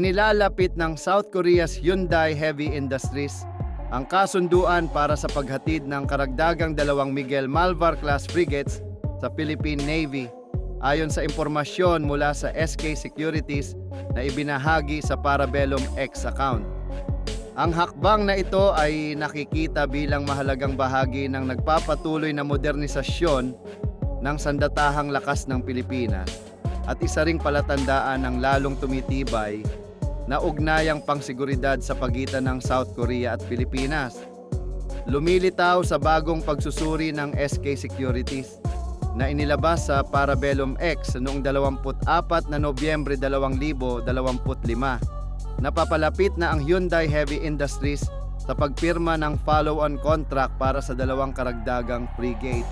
Inilalapit ng South Korea's Hyundai Heavy Industries ang kasunduan para sa paghatid ng karagdagang dalawang Miguel Malvar class frigates sa Philippine Navy ayon sa impormasyon mula sa SK Securities na ibinahagi sa Parabellum X account. Ang hakbang na ito ay nakikita bilang mahalagang bahagi ng nagpapatuloy na modernisasyon ng sandatahang lakas ng Pilipinas at isa ring palatandaan ng lalong tumitibay na ugnayang pangsiguridad sa pagitan ng South Korea at Pilipinas. Lumilitaw sa bagong pagsusuri ng SK Securities na inilabas sa Parabellum X noong 24 na Nobyembre 2025. Napapalapit na ang Hyundai Heavy Industries sa pagpirma ng follow-on contract para sa dalawang karagdagang frigate.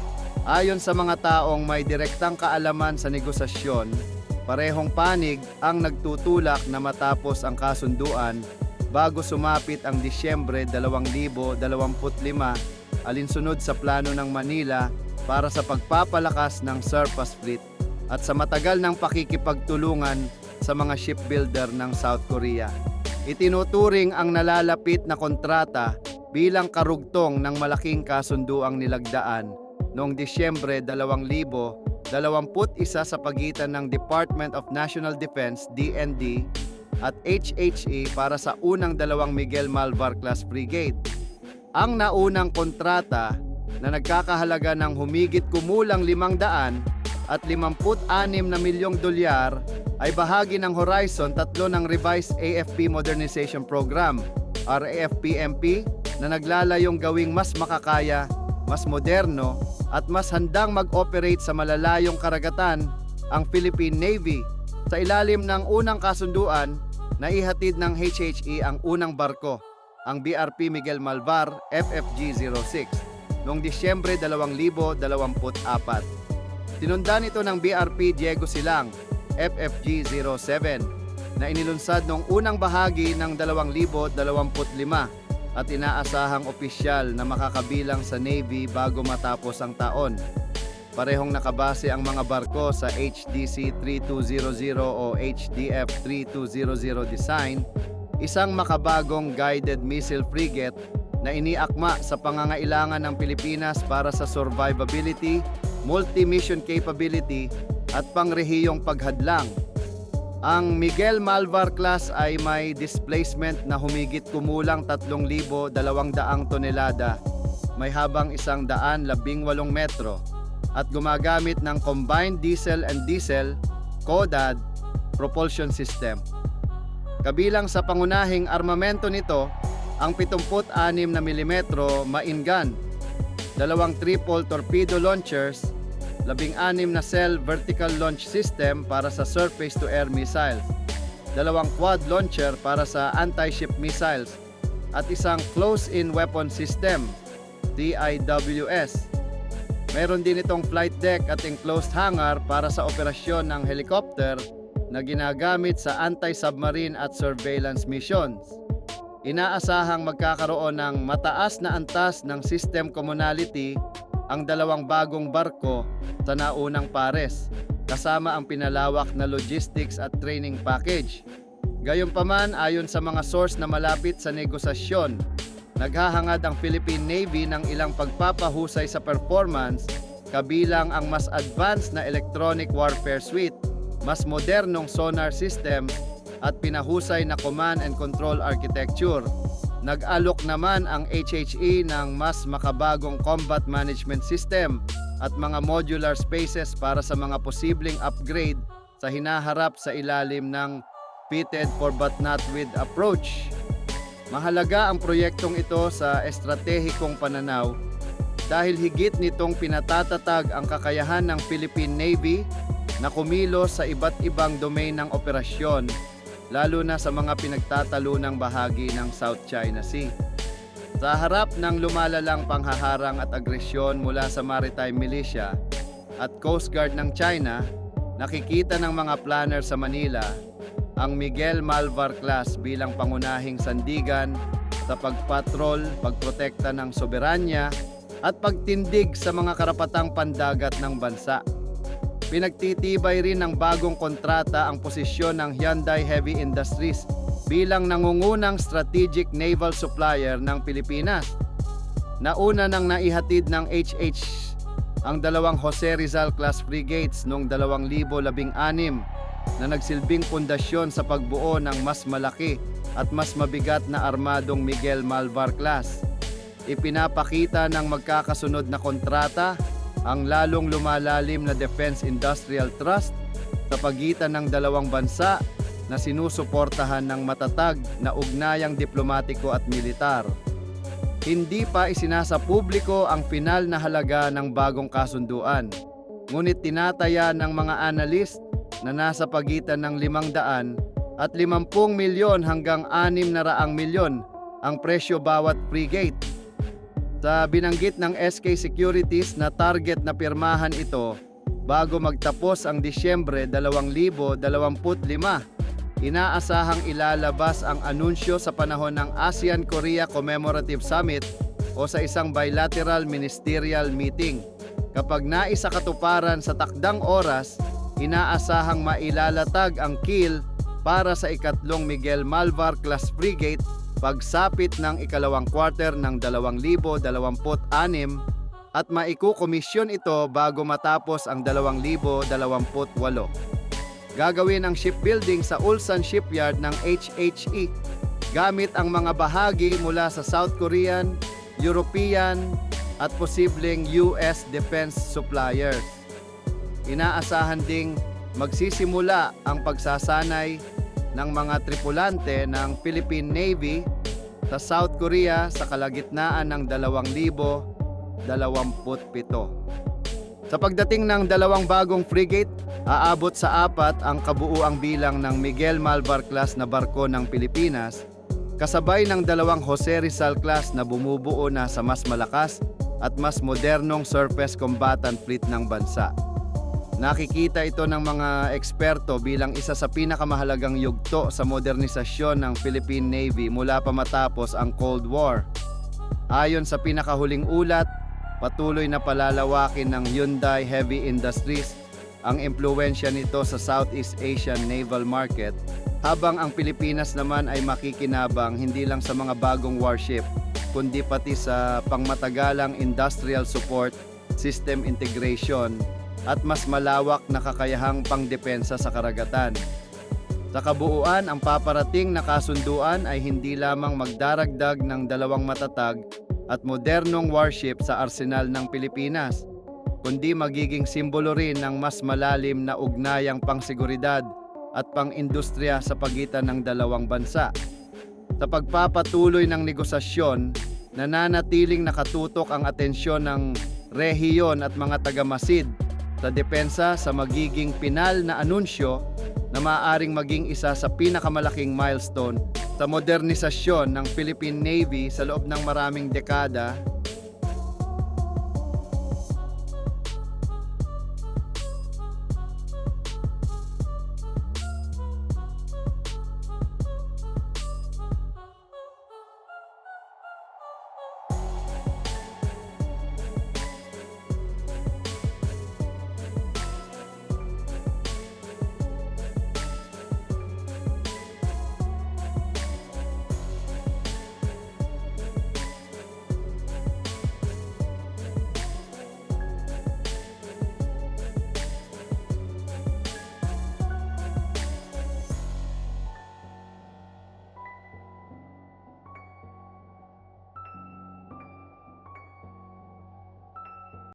Ayon sa mga taong may direktang kaalaman sa negosasyon, parehong panig ang nagtutulak na matapos ang kasunduan bago sumapit ang Disyembre 2025 alinsunod sa plano ng Manila para sa pagpapalakas ng surface fleet at sa matagal ng pakikipagtulungan sa mga shipbuilder ng South Korea. Itinuturing ang nalalapit na kontrata bilang karugtong ng malaking kasunduang nilagdaan noong Disyembre 2021 sa pagitan ng Department of National Defense DND at HHE para sa unang dalawang Miguel Malvar class frigate. Ang naunang kontrata na nagkakahalaga ng humigit kumulang 500 at 56 na milyong dolyar ay bahagi ng Horizon 3 ng Revised AFP Modernization Program RAFPMP na naglalayong gawing mas makakaya, mas moderno at mas handang mag-operate sa malalayong karagatan ang Philippine Navy sa ilalim ng unang kasunduan na ihatid ng HHE ang unang barko, ang BRP Miguel Malvar FFG-06 noong Disyembre 2024. Tinundan ito ng BRP Diego Silang FFG-07 na inilunsad noong unang bahagi ng 2025 at inaasahang opisyal na makakabilang sa Navy bago matapos ang taon. Parehong nakabase ang mga barko sa HDC 3200 o HDF 3200 design, isang makabagong guided missile frigate na iniakma sa pangangailangan ng Pilipinas para sa survivability, multi-mission capability at pangrehiyong paghadlang. Ang Miguel Malvar class ay may displacement na humigit kumulang 3,200 tonelada, may habang 118 metro at gumagamit ng combined diesel and diesel CODAD propulsion system. Kabilang sa pangunahing armamento nito ang 76 na mm mine gun, dalawang triple torpedo launchers, 16 na cell vertical launch system para sa surface-to-air missiles, dalawang quad launcher para sa anti-ship missiles, at isang close-in weapon system, DIWS. Meron din itong flight deck at enclosed hangar para sa operasyon ng helicopter na ginagamit sa anti-submarine at surveillance missions. Inaasahang magkakaroon ng mataas na antas ng system commonality ang dalawang bagong barko sa naunang pares, kasama ang pinalawak na logistics at training package. Gayunpaman, ayon sa mga source na malapit sa negosasyon, naghahangad ang Philippine Navy ng ilang pagpapahusay sa performance kabilang ang mas advanced na electronic warfare suite, mas modernong sonar system at pinahusay na command and control architecture. Nag-alok naman ang HHE ng mas makabagong combat management system at mga modular spaces para sa mga posibleng upgrade sa hinaharap sa ilalim ng fitted for but not with approach. Mahalaga ang proyektong ito sa estratehikong pananaw dahil higit nitong pinatatatag ang kakayahan ng Philippine Navy na kumilos sa iba't ibang domain ng operasyon lalo na sa mga pinagtatalunang bahagi ng South China Sea. Sa harap ng lumalalang panghaharang at agresyon mula sa maritime militia at Coast Guard ng China, nakikita ng mga planner sa Manila ang Miguel Malvar class bilang pangunahing sandigan sa pagpatrol, pagprotekta ng soberanya at pagtindig sa mga karapatang pandagat ng bansa. Pinagtitibay rin ng bagong kontrata ang posisyon ng Hyundai Heavy Industries bilang nangungunang strategic naval supplier ng Pilipinas. Nauna nang naihatid ng HH ang dalawang Jose Rizal class frigates noong 2016 na nagsilbing pundasyon sa pagbuo ng mas malaki at mas mabigat na armadong Miguel Malvar class. Ipinapakita ng magkakasunod na kontrata ang lalong lumalalim na Defense Industrial Trust sa pagitan ng dalawang bansa na sinusuportahan ng matatag na ugnayang diplomatiko at militar. Hindi pa isinasa publiko ang final na halaga ng bagong kasunduan. Ngunit tinataya ng mga analyst na nasa pagitan ng 500 at 50 milyon hanggang 600 milyon ang presyo bawat frigate. Sa binanggit ng SK Securities na target na pirmahan ito bago magtapos ang Disyembre 2025, inaasahang ilalabas ang anunsyo sa panahon ng ASEAN-Korea Commemorative Summit o sa isang bilateral ministerial meeting. Kapag naisa katuparan sa takdang oras, inaasahang mailalatag ang kill para sa ikatlong Miguel Malvar class frigate pagsapit ng ikalawang quarter ng 2026 at maikukomisyon ito bago matapos ang 2028. Gagawin ang shipbuilding sa Ulsan Shipyard ng HHE gamit ang mga bahagi mula sa South Korean, European at posibleng US defense suppliers. Inaasahan ding magsisimula ang pagsasanay ng mga tripulante ng Philippine Navy sa South Korea sa kalagitnaan ng 2027. Sa pagdating ng dalawang bagong frigate, aabot sa apat ang kabuuang bilang ng Miguel Malvar class na barko ng Pilipinas, kasabay ng dalawang Jose Rizal class na bumubuo na sa mas malakas at mas modernong surface combatant fleet ng bansa. Nakikita ito ng mga eksperto bilang isa sa pinakamahalagang yugto sa modernisasyon ng Philippine Navy mula pa matapos ang Cold War. Ayon sa pinakahuling ulat, patuloy na palalawakin ng Hyundai Heavy Industries ang impluensya nito sa Southeast Asian naval market habang ang Pilipinas naman ay makikinabang hindi lang sa mga bagong warship kundi pati sa pangmatagalang industrial support, system integration at mas malawak na kakayahang pangdepensa sa karagatan. Sa kabuuan, ang paparating na kasunduan ay hindi lamang magdaragdag ng dalawang matatag at modernong warship sa arsenal ng Pilipinas, kundi magiging simbolo rin ng mas malalim na ugnayang pangseguridad at pang-industriya sa pagitan ng dalawang bansa. Sa pagpapatuloy ng negosasyon, nananatiling nakatutok ang atensyon ng rehiyon at mga tagamasid sa depensa sa magiging pinal na anunsyo na maaaring maging isa sa pinakamalaking milestone sa modernisasyon ng Philippine Navy sa loob ng maraming dekada